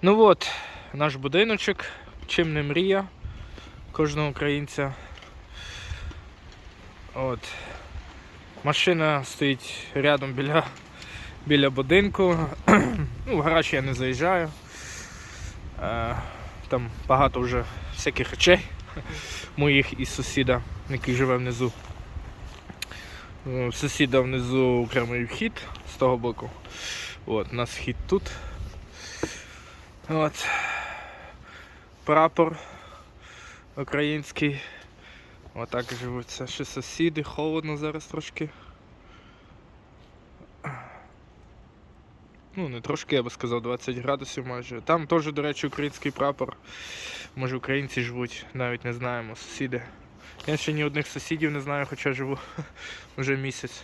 Ну от, наш будиночок, чим не мрія кожного українця. От. Машина стоїть рядом біля, біля будинку. ну, в гараж я не заїжджаю. Е, там багато вже всяких речей моїх і сусіда, який живе внизу. Е, сусіда внизу окремий вхід з того боку. От, у нас вхід тут. От. Прапор український. Отак це ще сусіди, холодно зараз трошки. Ну, не трошки, я би сказав, 20 градусів майже. Там теж, до речі, український прапор. Може українці живуть, навіть не знаємо, сусіди. Я ще ні одних сусідів не знаю, хоча живу вже місяць.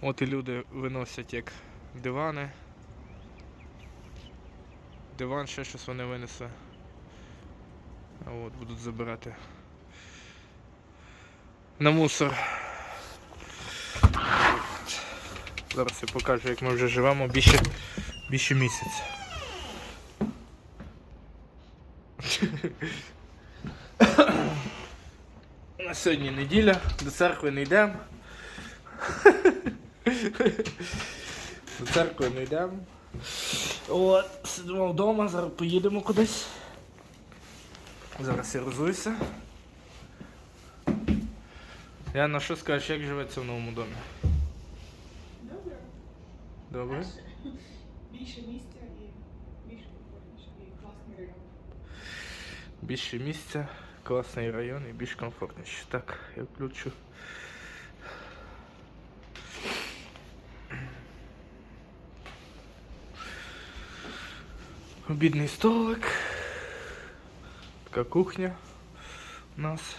От і люди виносять як дивани. Диван ще щось вони винесли. А от будуть забирати на мусор. Зараз я покажу, як ми вже живемо більше, більше місяця. На сьогодні неділя, до церкви не йдемо. До церкви не йдемо. От, сидимо вдома, зараз поїдемо кудись. Зараз я розуюся. Яна, що скажеш, як живеться в новому домі? Добре. Добре? Більше місця і більш комфортніше і класний район. Більше місця, класний район і більш комфортніше. Так, я включу. Обідний столик. Така кухня у нас.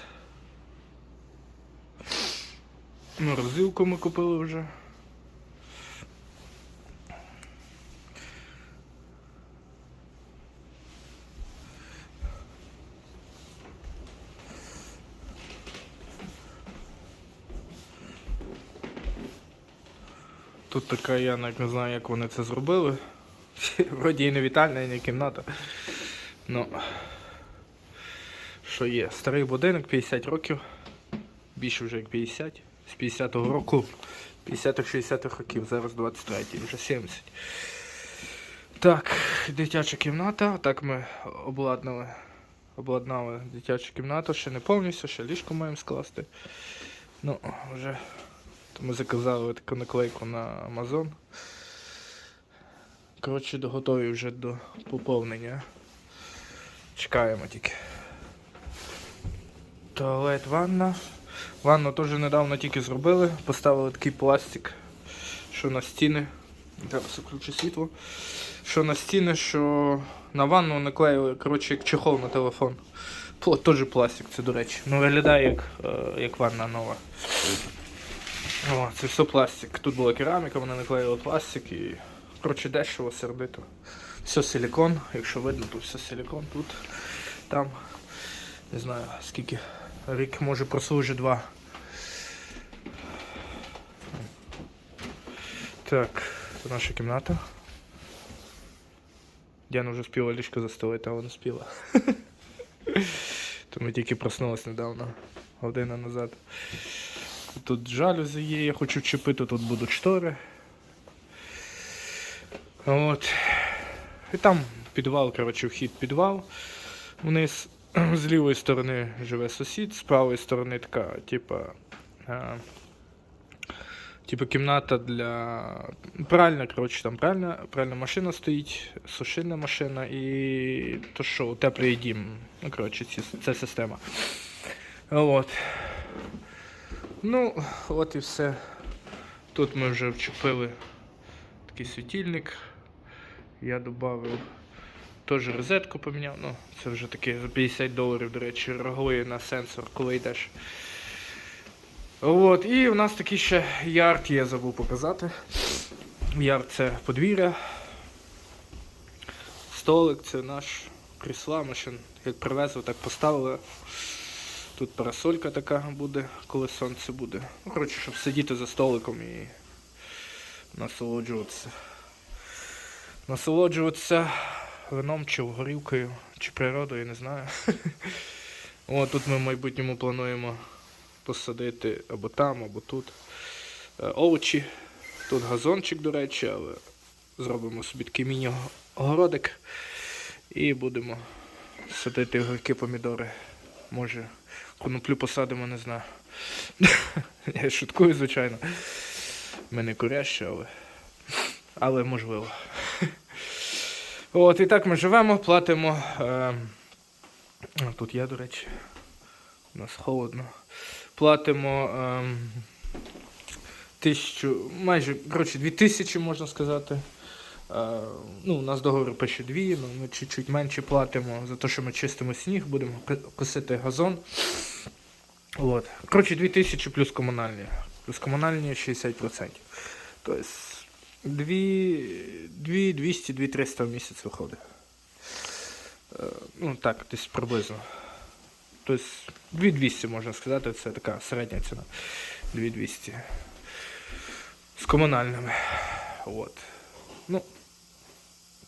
Морозилку ми купили вже. Тут така я не знаю, як вони це зробили. Вроді і не вітальня, і не кімната. Ну, що є? Старий будинок, 50 років. Більше вже як 50. З 50-го року. 50-60-х років, зараз 23-й, вже 70. Так, дитяча кімната. Так ми обладнали. Обладнали дитячу кімнату, ще не повністю, ще ліжко маємо скласти. Ну, вже то ми заказали таку наклейку на Amazon. Коротше, готові вже до поповнення. Чекаємо тільки. Туалет, ванна. Ванну теж недавно тільки зробили. Поставили такий пластик, що на стіни. Зараз включу світло. Що на стіни, що на ванну наклеїли, коротше, як чехол на телефон. Теж пластик, це до речі. Ну виглядає як, е, як ванна нова. О, це все пластик. Тут була кераміка, вони наклеїли пластик і. Коротше, дешево, сердито. Все силікон, якщо видно, тут все силікон, тут, там. Не знаю, скільки. Рік може прослужить два. Так, це наша кімната. Діана вже спіла ліжко застелити, але не спіла. То ми тільки проснулись недавно, година назад. Тут жалюзі є, я хочу вчепити, тут будуть штори. От. І там підвал, коротше, вхід підвал. Вниз з лівої сторони живе сусід, з правої сторони така, типа. Типу кімната для. Пральна, коротше, там пральна, пральна машина стоїть, сушильна машина і то що, теплий дім. Ну, коротше, ці, система. От. Ну, от і все. Тут ми вже вчепили такий світильник. Я додав теж розетку поміняв. Ну, це вже таке за 50 доларів, до речі, реагує на сенсор, коли йдеш. От, і в нас такий ще ярд є, забув показати. Ярд це подвір'я. Столик це наш крісла, ще як привезли, так поставили. Тут парасолька така буде, коли сонце буде. Ну, коротше, щоб сидіти за столиком і насолоджуватися. Насолоджуватися вином, чи горілкою, чи природою, не знаю. О, тут ми в майбутньому плануємо посадити або там, або тут е, овочі. Тут газончик, до речі, але зробимо собі такий міні-городик і будемо садити огірки, помідори. Може, коноплю посадимо, не знаю. Я шуткую, звичайно. Ми не курящі, але. Але можливо. От, і так ми живемо, платимо. Е, тут я, до речі. У нас холодно. Платимо е, тисячу, майже, коротше, дві тисячі, можна сказати. Е, ну, у нас договір пише дві, ну, ми чуть-чуть менше платимо за те, що ми чистимо сніг, будемо косити газон. От. Коротше, 2000 плюс комунальні. Плюс комунальні 60%. Тобто 2, 2 200, 2 300 в місяць виходить. Е, Ну так, десь приблизно. Тобто 2200 можна сказати, це така середня ціна. 2200. З комунальними. От. Ну,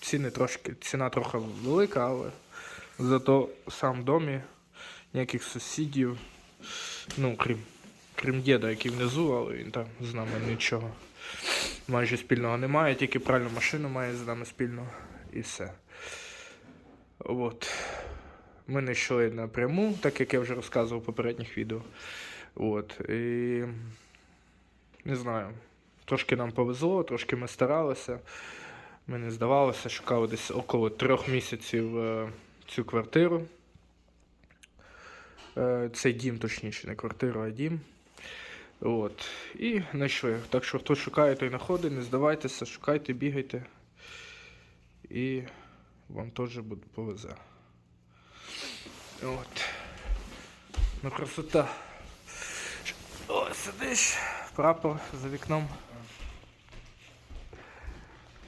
ціни трошки, ціна трохи велика, але зато сам домі, ніяких сусідів, ну, крім, крім діда, який внизу, але він там з нами нічого майже спільного немає, тільки пральну машину має з нами спільно і все. От. Ми не йшли напряму, так як я вже розказував в попередніх відео. От. І не знаю. Трошки нам повезло, трошки ми старалися. Ми не здавалися, шукали десь около трьох місяців е, цю квартиру. Е, цей дім, точніше, не квартиру, а дім. От. І знайшли. Так що хто шукає, той знаходить, не здавайтеся, шукайте, бігайте. І вам теж буде повезе. От. Ну, красота. О, сидиш, прапор за вікном.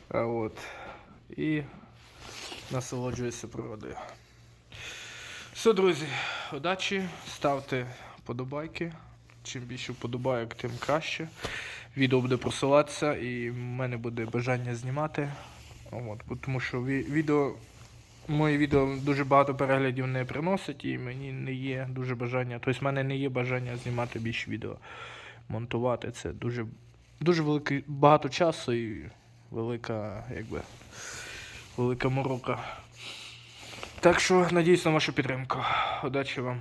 А от. І насолоджуюся природою. Все, друзі, удачі, ставте подобайки. Чим більше вподобайок, тим краще. Відео буде просуватися і в мене буде бажання знімати. От, тому що відео, мої відео дуже багато переглядів не приносить і мені не є дуже бажання. Тобто в мене не є бажання знімати більше відео, монтувати. Це дуже, дуже великий, багато часу і велика, якби, велика морока. Так що надіюсь на вашу підтримку. Удачі вам.